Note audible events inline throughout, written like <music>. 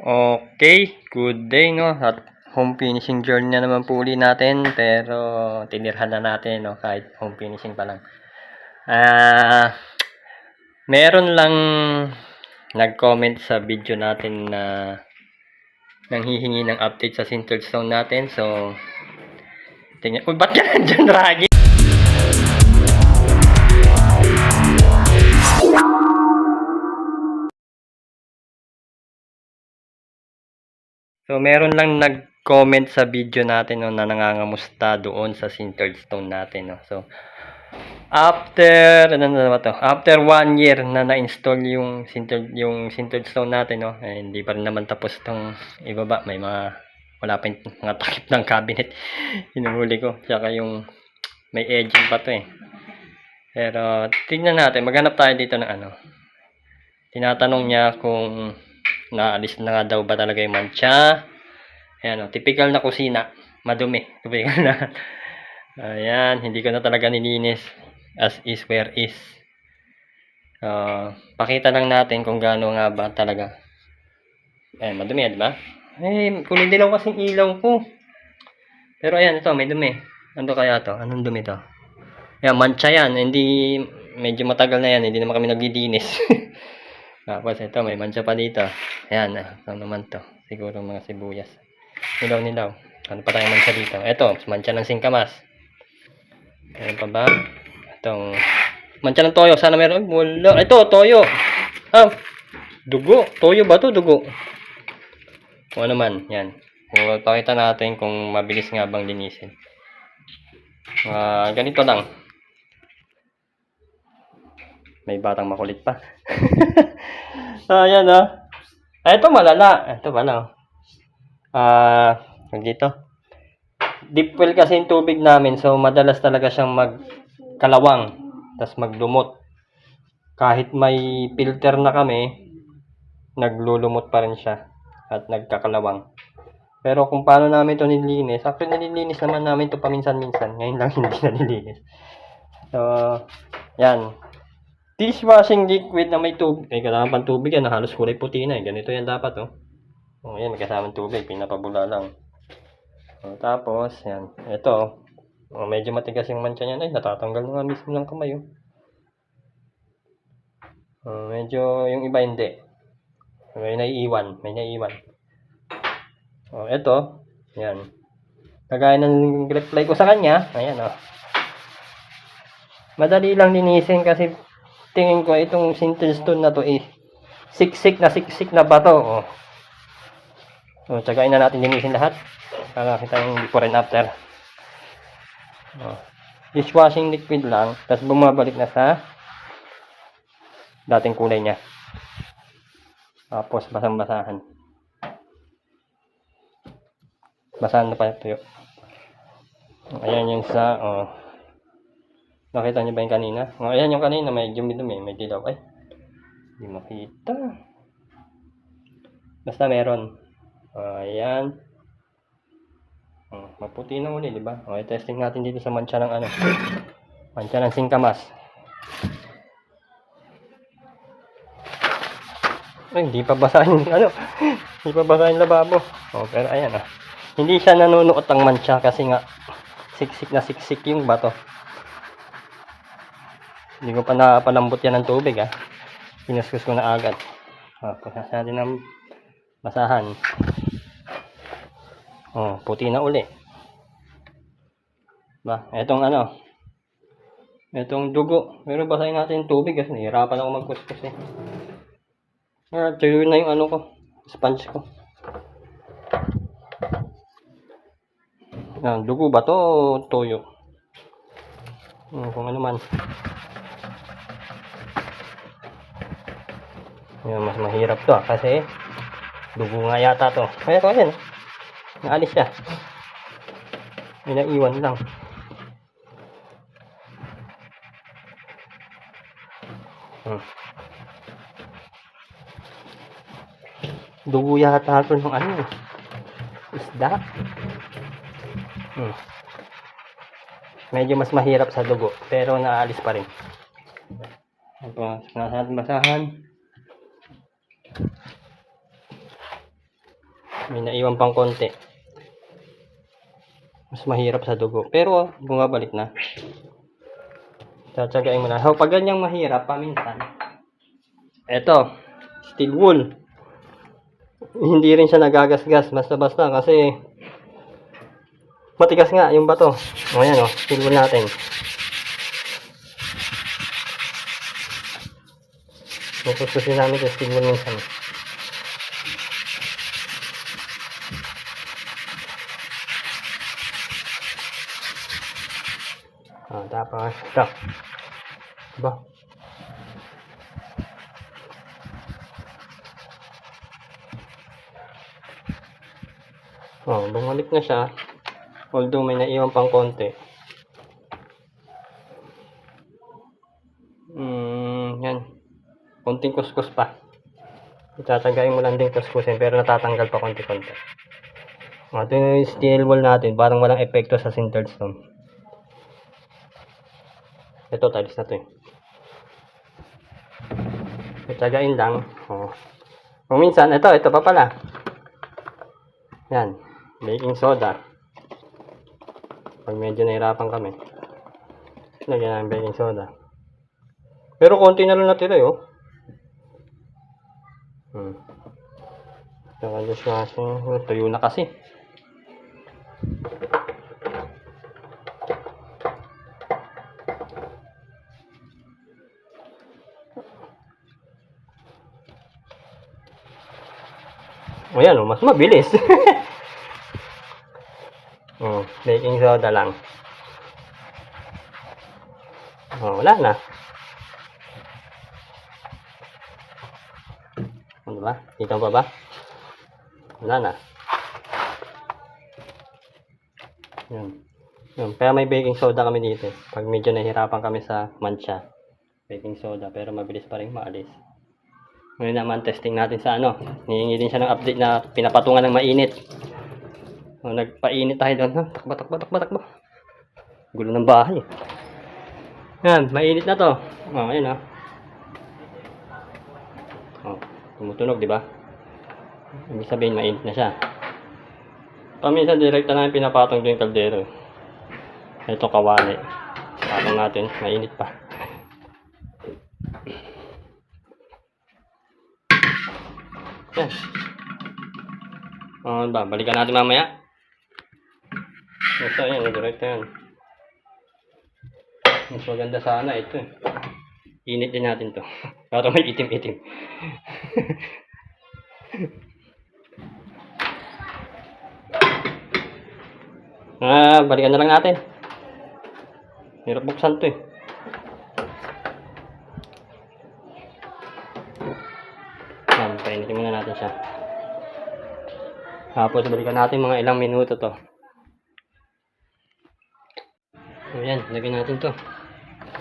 Okay, good day no. At home finishing journey na naman po uli natin pero tinirhan na natin no kahit home finishing pa lang. Ah, meron lang nag-comment sa video natin na nanghihingi ng update sa Sintered Stone natin. So, tingnan. Uy, ba't ka nandyan, Ragi? So, meron lang nag-comment sa video natin no, na nangangamusta doon sa sintered stone natin. No? So, after, ano na ba to? After one year na na-install yung sintered, yung sintered stone natin, no? Eh, hindi pa rin naman tapos itong ibaba. May mga, wala pa yung mga takip ng cabinet. <laughs> Hinuhuli ko. Tsaka yung, may edging pa to eh. Pero, tingnan natin. Maghanap tayo dito ng ano. Tinatanong niya kung naalis na nga daw ba talaga yung mancha. Ayan o, typical na kusina. Madumi. <laughs> Typical na. Ayan, hindi ko na talaga nilinis. As is where is. Ah, pakita lang natin kung gaano nga ba talaga. Ayan, madumi yan, di ba? Eh, kulay dilaw kasing ilaw ko. Pero ayan, ito, may dumi. Ano kaya to? Anong dumi to? Ayan, mancha yan. Hindi, medyo matagal na yan. Hindi naman kami naglilinis. <laughs> Tapos ito, may mancha pa dito. Ayan, ah, ano naman to? Siguro mga sibuyas. Nilaw-nilaw. Ano pa tayong mancha dito? Ito, mancha ng singkamas. Ano pa ba? Itong mancha ng toyo. Sana meron. Wala. Ito, toyo. Ah, dugo. Toyo ba to? Dugo. Kung ano man. Yan. Pakita natin kung mabilis nga bang linisin. Ah, ganito lang. May batang makulit pa. <laughs> ah, yan ah. Ah, ito malala. Ito pala. oh. Ah, uh, dito. Deep well kasi yung tubig namin. So, madalas talaga siyang magkalawang. Tapos maglumot. Kahit may filter na kami, naglulumot pa rin siya. At nagkakalawang. Pero kung paano namin ito nililinis, actually nililinis naman namin ito paminsan-minsan. Ngayon lang <laughs> hindi nalilinis. So, yan. Dishwashing liquid na may tubig. Eh, kasama pang tubig yan. Halos kulay puti na eh. Ganito yan dapat oh. Oh, yan. May tubig. Pinapabula lang. Oh, tapos, yan. Ito. Oh, medyo matigas yung mancha niyan. Ay, natatanggal na nga mismo ng kamay oh. Oh, medyo yung iba hindi. May naiiwan. May naiiwan. Oh, ito. Yan. Kagaya ng reply ko sa kanya. Ayan oh. Madali lang linisin kasi tingin ko itong sintered stone na to eh. Siksik na siksik na bato oh. So, tsagain na natin linisin lahat. Para kita yung before and after. Oh. dishwashing liquid lang tapos bumabalik na sa dating kulay niya. Tapos basang basahan basahan na pa tuyo. Ayan yung sa oh Nakita niyo ba yung kanina? Oh, ayan yung kanina, may dumi-dumi, may dilaw. Ay, hindi makita. Basta meron. Oh, ayan. Oh, maputi na uli, di ba? Okay, testing natin dito sa mancha ng ano. Mancha ng singkamas. Ay, hindi pa basahin ano. <laughs> hindi pa basahin lababo. Oh, pero ayan ah. Hindi siya nanunuot ang mancha kasi nga siksik na siksik yung bato. Hindi ko pa napalambot yan ng tubig ah. Pinaskus ko na agad. Ah, punas natin ng basahan. Oh, puti na uli. Ba, etong ano. Etong dugo. Pero basahin natin tubig kasi nahihirapan ako magkuskus eh. Ah, tuyo na yung ano ko. Sponge ko. Ah, dugo ba to o toyo? Hmm, kung ano man. Yan, mas mahirap to ah, kasi dugo nga yata to. Kaya ko yan. Naalis siya. May naiwan lang. Hmm. Dugo yata to ng ano. Isda. Hmm. Medyo mas mahirap sa dugo, pero naalis pa rin. Tapos, nasa basahan. May naiwan pang konti. Mas mahirap sa dugo. Pero, bumabalik na. Tsatsagain mo na. So, pag ganyang mahirap, paminsan. Eto, steel wool. Hindi rin siya nagagasgas basta-basta kasi matigas nga yung bato. O yan o, steel wool natin. Napustusin namin yung steel wool minsan. Ah, tapos, ito. Oh, bumalik na siya. Although may naiwan pang konti. Hmm, yan. Konting kuskus pa. Itatanggalin mo lang din kuskusin pero natatanggal pa konti-konti. Ito yung steel wall natin. Parang walang epekto sa sintered stone. Ito, tiles na to eh. Itagain lang. Oh. Kung minsan, ito, ito pa pala. Yan. Baking soda. Pag medyo nahirapan kami. Lagyan namin baking soda. Pero konti na lang natira eh, oh. Hmm. Saka dishwashing. Oh, Tuyo na kasi. O yan, oh, mas mabilis. <laughs> oh, baking soda lang. Oh, wala na. Ano ba? Dito pa ba? Wala na. Yun. Yun. Kaya may baking soda kami dito. Pag medyo nahihirapan kami sa mancha. Baking soda. Pero mabilis pa rin maalis. Ngayon naman, testing natin sa ano. Hihingi din siya ng update na pinapatungan ng mainit. O, nagpainit tayo doon. Ha? Takbo, takbo, takbo, takbo. Gulo ng bahay. Yan, mainit na to. O, ayun ha. O, tumutunog, di ba? Ibig sabihin, mainit na siya. Paminsan, direkta namin pinapatong doon yung kaldero. Ito, kawali. Patong natin, mainit pa. Yan. Oh, ba, balikan natin mamaya. Ito, yan, direkta yan. Mas maganda sana ito eh. Init din natin to. <laughs> Para may itim-itim. <laughs> ah, balikan na lang natin. Hirap buksan to eh. Yan, painitin muna natin siya. Tapos balikan natin mga ilang minuto to. Ayan, lagyan natin to.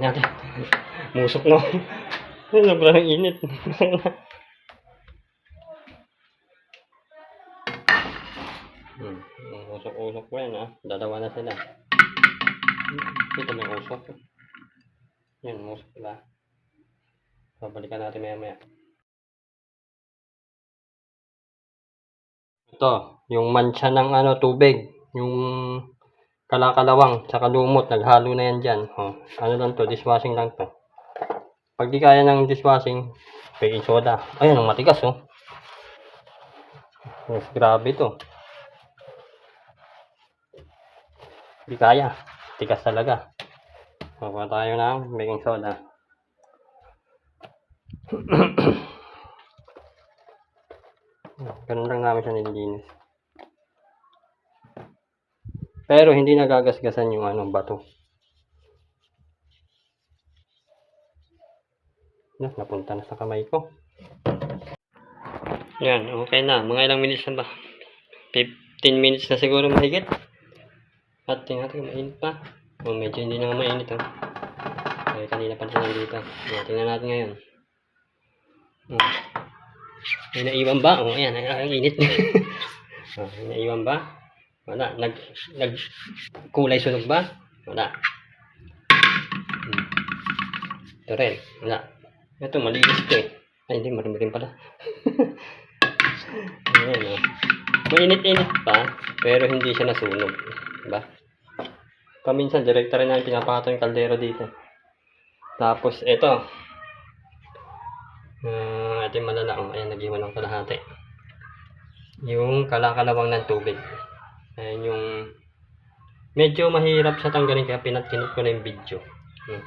Lagyan natin. <laughs> Musok no. <laughs> Sobrang init. <laughs> hmm, usok-usok po yan ha. Dalawa na sila. Ito may usok. Yan, musok sila. Babalikan natin maya maya. Ito, yung mancha ng ano, tubig. Yung kalakalawang, tsaka lumot, naghalo na yan dyan. Oh, ano lang to, dishwashing lang to. Pag di kaya ng dishwashing, baking soda. Ayun, ang matigas oh. Yes, grabe to. Di kaya. Tigas talaga. Kuha tayo ng baking soda. <clears throat> Ganun lang namin siya nililinis. Pero hindi nagagasgasan yung ano, bato. Na, napunta na sa kamay ko. Yan, okay na. Mga ilang minutes na ba? 15 minutes na siguro mahigit. At tingnan natin mainit pa. O, medyo hindi na nga mainit. Oh. Eh, kanina pa siya nandito. Yan, tingnan natin ngayon. Hmm. May naiwan ba? O, ayan, ay- ang init. oh, <laughs> may naiwan ba? Wala. Nag, nag, kulay sunog ba? Wala. Ito rin. Wala. Ito, malinis to eh. Ay, hindi, marami pala. <laughs> Ayan, oh. Mainit-init pa, pero hindi siya nasunog. Diba? Paminsan, direkta rin namin pinapato yung kaldero dito. Tapos, ito. Yung malalaang. Ayan, nag-iwan ng kalahati. Yung kalakalawang ng tubig. Ayan yung... Medyo mahirap siya tanggalin kaya pinatkinot ko na yung video. Hmm.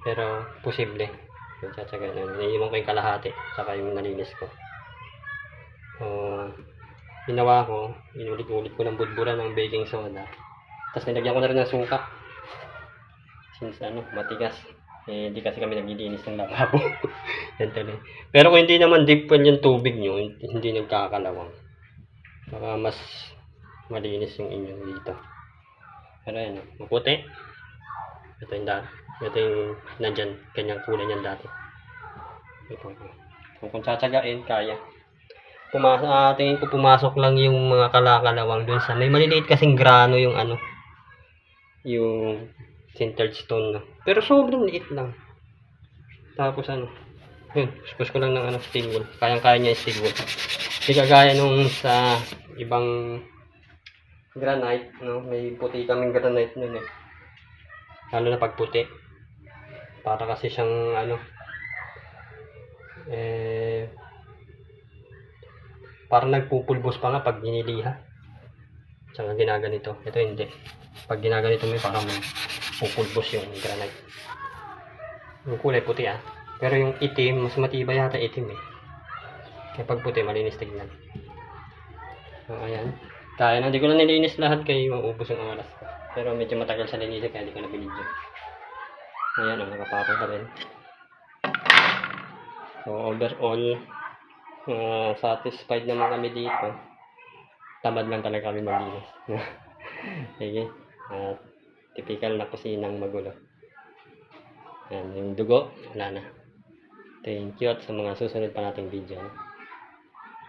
Pero, posible. Yung tsatsaga na. Naiiwan ko yung kalahati. Saka yung nalinis ko. So, ginawa ko, inulit-ulit ko ng budburan ng baking soda. Tapos nilagyan ko na rin ng suka. Since ano, matigas. Eh, hindi kasi kami naglilinis ng lababo. Tuloy. <laughs> Pero kung hindi naman deep well yung tubig nyo, hindi nagkakalawang. Baka mas malinis yung inyong dito. Pero yan, maputi. Ito yung dati. Ito yung nandyan, kanyang kulay niyan dati. Ito. Kung, kung tsatsagain, kaya. Pumasok, ah, tingin ko pumasok lang yung mga kalakalawang dun sa, may maliliit kasing grano yung ano, yung centered stone na. Pero sobrang liit lang. Tapos ano, yun, puspos ko lang ng ano, steel wool. Kayang-kaya niya yung steel wool. Hindi kagaya nung sa ibang granite, no? May puti kaming granite nun eh. Lalo na pag puti. Para kasi siyang ano, eh, parang nagpupulbos pa nga pag giniliha. Tsaka ginaganito. Ito hindi. Pag ginaganito may parang pupulbos yung granite. Yung kulay puti ah. Pero yung itim, mas matibay yata itim eh. Kaya pag puti, malinis tignan. So, ayan. Kaya na, hindi ko na nilinis lahat kaya maubos yung oras ko. Pero medyo matagal sa linisin kaya hindi ko na binidyo. Ayan, oh, nakapapang pa rin. So, overall, uh, satisfied naman kami dito. Tamad lang talaga kami maglinis. <laughs> Sige. At typical na kusinang magulo. Yan, yung dugo, wala na. Thank you at sa mga susunod pa nating video. No?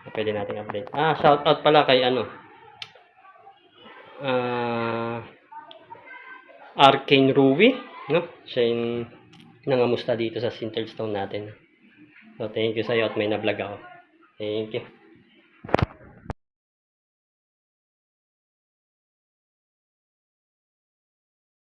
Na Pwede nating update. Ah, shout out pala kay ano. Ah, Arcane Ruby, no? Siya yung nangamusta dito sa Sinterstone natin. So, thank you sa'yo at may na-vlog ako. Thank you.